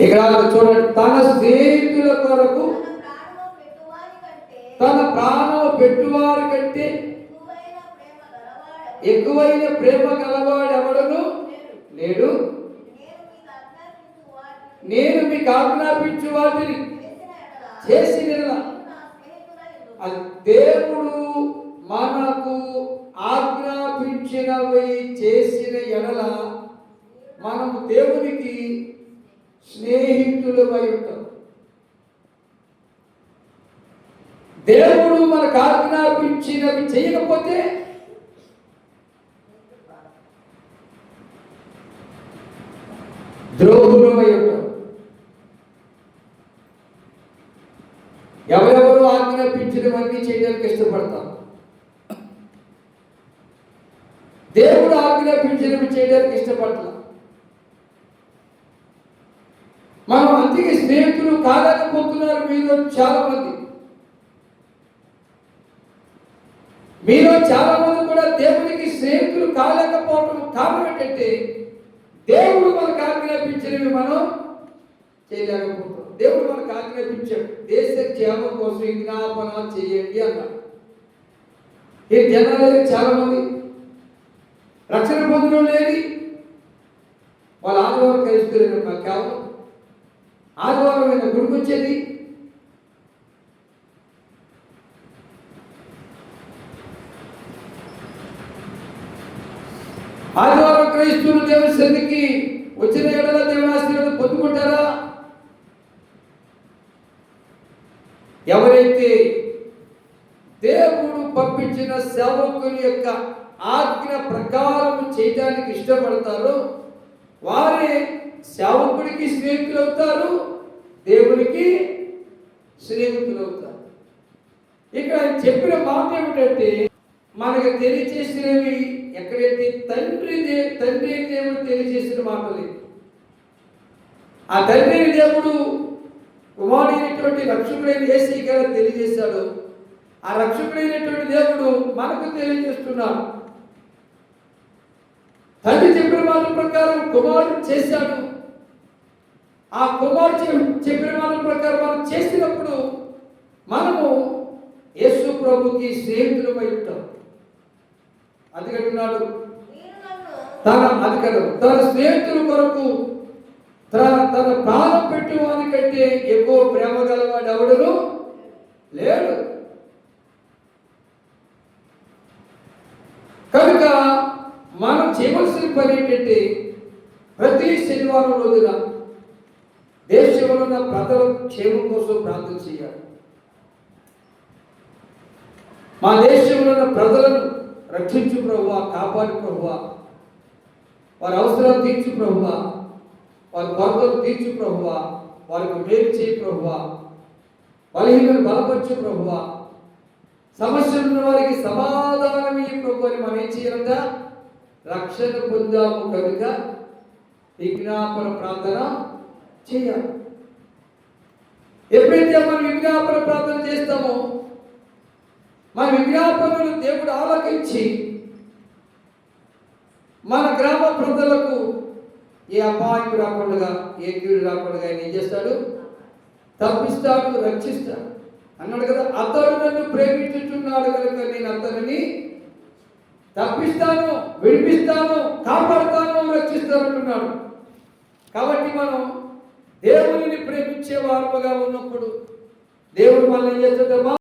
ఇక్కడ చూడండి. తన స్నేహితుల కొరకు తన ప్రాణం పెట్టువారి కంటే ఎక్కువైన ప్రేమ కలవాడు ఎవడను లేడు. నేను మీకు ఆజ్ఞాపించు వాటిని చేసిన అది దేవుడు మనకు ఆజ్ఞాపించినవి చేసిన ఎడల మనము దేవునికి స్నేహితులమై ఉంటాం దేవుడు మనకు ఆజ్ఞాపించినవి చేయకపోతే ద్రోహులమై ఉంటాం ఎవరెవరు ఆజ్ఞాపించినవన్నీ చేయడానికి ఇష్టపడతాం దేవుడు ఆజ్ఞాపించినవి చేయడానికి ఇష్టపడతాం స్నేహితులు కాలేకపోతున్నారు మీలో చాలా మంది మీలో చాలా మంది కూడా దేవునికి స్నేహితులు కాలేకపోవడం కారణం ఏంటంటే దేవుడు మనకు ఆజ్ఞాపించినవి మనం చేయలేకపోతాం దేవుడు మనకు ఆజ్ఞాపించాడు దేశ క్షేమం కోసం విజ్ఞాపన చేయండి అన్నాడు. ఈ జనాలు చాలా మంది రక్షణ పొందడం లేని వాళ్ళ ఆదివారం కలుసుకోలేదు కేవలం ఆదివారం మీద గుడికి వచ్చేది ఆదివారం క్రైస్తువులు దేవుని సన్నిధికి వచ్చిన ఏడల దేవుని ఆశీర్వాదం పొందుకుంటారా? ఎవరైతే దేవుడు పంపించిన సేవకుని యొక్క ఆజ్ఞ ప్రకారం చేయడానికి ఇష్టపడతారో వారే సేవకుడికి స్నేహితులు అవుతారు దేవునికి స్నేహితులు అవుతారు ఇక్కడ చెప్పిన మాట ఏమిటంటే మనకు తెలియచేసినవి ఎక్కడైతే తండ్రి దే- తండ్రి దేవుడు తెలియజేసిన మాటలు. ఆ తండ్రి దేవుడు కుమారుడైనటువంటి రక్షకుడైన ఏసీ గారు తెలియజేశాడు. ఆ రక్షకుడైనటువంటి దేవుడు మనకు తెలియజేస్తున్నాడు. తండ్రి చెప్పిన మాట ప్రకారం కుమారుడు చేశాడు. ఆ కుమార్తె చెప్పిన వాళ్ళ ప్రకారం మనం చేసినప్పుడు మనము యేసు ప్రభుకి స్నేహితులమై ఉంటాం. అందుకంటున్నాడు తన అది తన స్నేహితుల కొరకు తన తన ప్రాణం పెట్టి వాని ఎక్కువ ప్రేమ గలవాడు ఎవడను లేడు. కనుక మనం చేయవలసిన పని ఏంటంటే ప్రతి శనివారం రోజున దేశంలో ఉన్న ప్రజల క్షేమం కోసం ప్రార్థన చేయాలి. మా దేశంలో ఉన్న ప్రజలను రక్షించు ప్రభువా కాపాడు ప్రభువా. వారి అవసరాలు తీర్చు ప్రభువా. వారి కొరతలు తీర్చు ప్రభువా. వారికి మేలు చేయి ప్రభువా. బలహీనలు బలపరచు ప్రభువా. సమస్యలు ఉన్న వారికి సమాధానం ఈ ప్రభు అని మనం ఏం చేయాలంట? రక్షణ పొందాము కనుక. విజ్ఞాపన ప్రార్థన చేయాలి. ఎప్పుడైతే మనం విజ్ఞాపన ప్రార్థన చేస్తామో మన విజ్ఞాపనలు దేవుడు ఆలకించి మన గ్రామ ప్రజలకు ఏ అపాయం రాకుండా ఏ కీడు రాకుండా ఆయన ఏం చేస్తాడు? తప్పిస్తాడు రక్షిస్తాడు. అన్నాడు కదా అతడు నన్ను ప్రేమించుచున్నాడు కనుక నేను అతనిని తప్పిస్తాను విడిపిస్తాను కాపాడుతాను రక్షిస్తాను అంటున్నాడు. కాబట్టి మనం దేవుని ప్రేమించే వారుగా ఉన్నప్పుడు దేవుడు మనల్ని ఏం చేస్తాడమ్మా